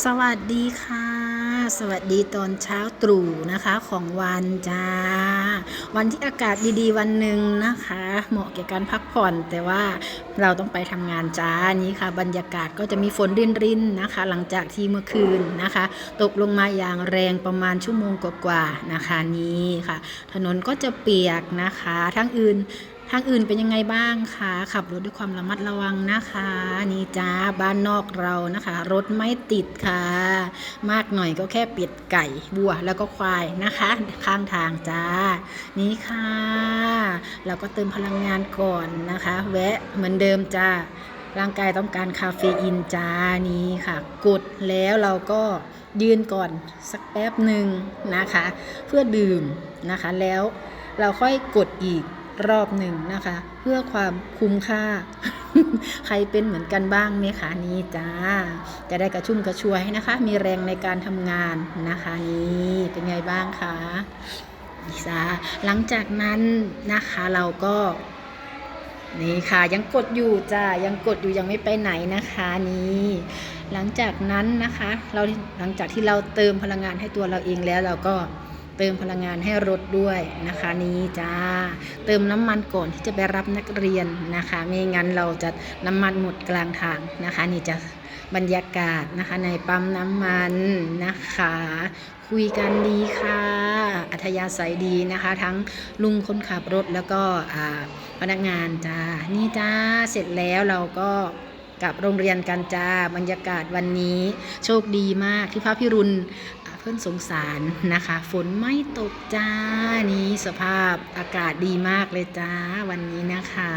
สวัสดีค่ะ สวัสดีตอนเช้าตรู่นะคะของวันจ้า วันที่อากาศดีๆ วันหนึ่งนะคะ เหมาะแก่การพักผ่อนแต่ว่าเราต้องไปทำงานจ้านี้ค่ะ บรรยากาศก็จะมีฝนรินๆนะคะ หลังจากที่เมื่อคืนนะคะ ตกลงมาอย่างแรงประมาณชั่วโมงกว่าๆนะคะนี้ค่ะ ถนนก็จะเปียกนะคะ ทั้งอื่น ทางอื่นเป็นยังไงบ้างคะขับรถด้วยความระมัดระวังนะคะ นี่จ้าบ้านนอกเรานะคะ รถไม่ติดค่ะ มากหน่อยก็แค่เป็ดไก่บัวแล้วก็ควายนะคะ ข้างทางจ้า นี่ค่ะเราก็เติมพลังงานก่อนนะคะ แวะเหมือนเดิมจ้าร่างกายต้องการคาเฟอีนจ้านี้ค่ะ กดแล้วเราก็ยืนก่อนสักแป๊บหนึ่งนะคะ เพื่อดื่มนะคะแล้วเราค่อยกดอีก รอบหนึ่งนะคะ เพื่อความคุ้มค่า ใครเป็นเหมือนกันบ้างไหมคะนี่จ้า จะได้กระชุ่มกระชวยนะคะ มีแรงในการทำงานนะคะนี่เป็นไงบ้างคะจ้าหลังจากนั้นนะคะเราก็นี่ค่ะยังกดอยู่จ้ายังกดอยู่ยังไม่ไปไหนนะคะนี่หลังจากนั้นนะคะ เราหลังจากที่เราเติมพลังงานให้ตัวเราเองแล้วเราก็ ติมพลังงานให้รถด้วยนะคะนี่จ้าเติมน้ำมันก่อนที่จะไปรับนักเรียนนะคะ ไม่งั้นเราจะน้ำมันหมดกลางทางนะคะ นี่จะบรรยากาศนะคะในปั๊มน้ำมันนะคะ คุยกันดีค่ะ อัธยาศัยดีนะคะ ทั้งลุงคนขับรถแล้วก็อ่าพนักงานจ้านี่จ้าเสร็จแล้วเราก็กลับโรงเรียนกันจ้าบรรยากาศวันนี้ โชคดีมากที่พระพิรุณ เพื่อนสงสารนะคะ ฝนไม่ตกจ้า นี้สภาพอากาศดีมากเลยจ้า วันนี้นะคะ